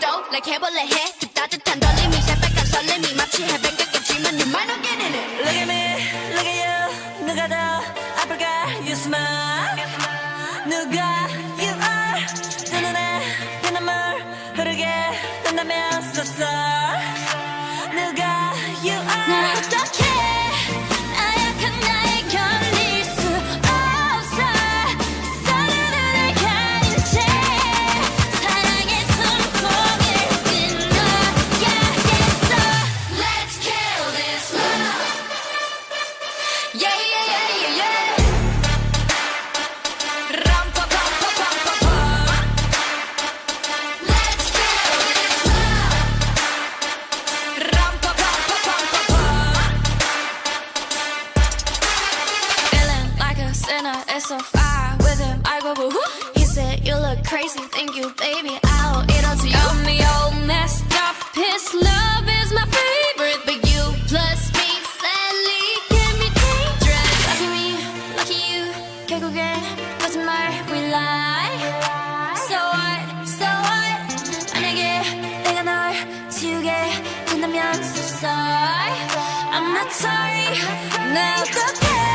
더 like 해볼래 해. 그 따뜻한 떨림이 새빨간 설렘이 마치 해변가겠지만 you might not get in it. Look at me, look at you. 누가 더 아플까? You smile. 누가 you are. 두 눈에 피눈물 흐르게 된다면 sorry. 누가 like a sinner, it's so far with him. I go boo He said, You look crazy, thank you, baby. I'll eat all to you. Got me all messed up. His love is my favorite, but you plus me sadly can be dangerous. Lucky me, lucky you. 결국엔 거짓말 we lie. So what, so what? 만약에 내가 널 지우게 된다면 so sorry. I'm not sorry. 나 어떡해?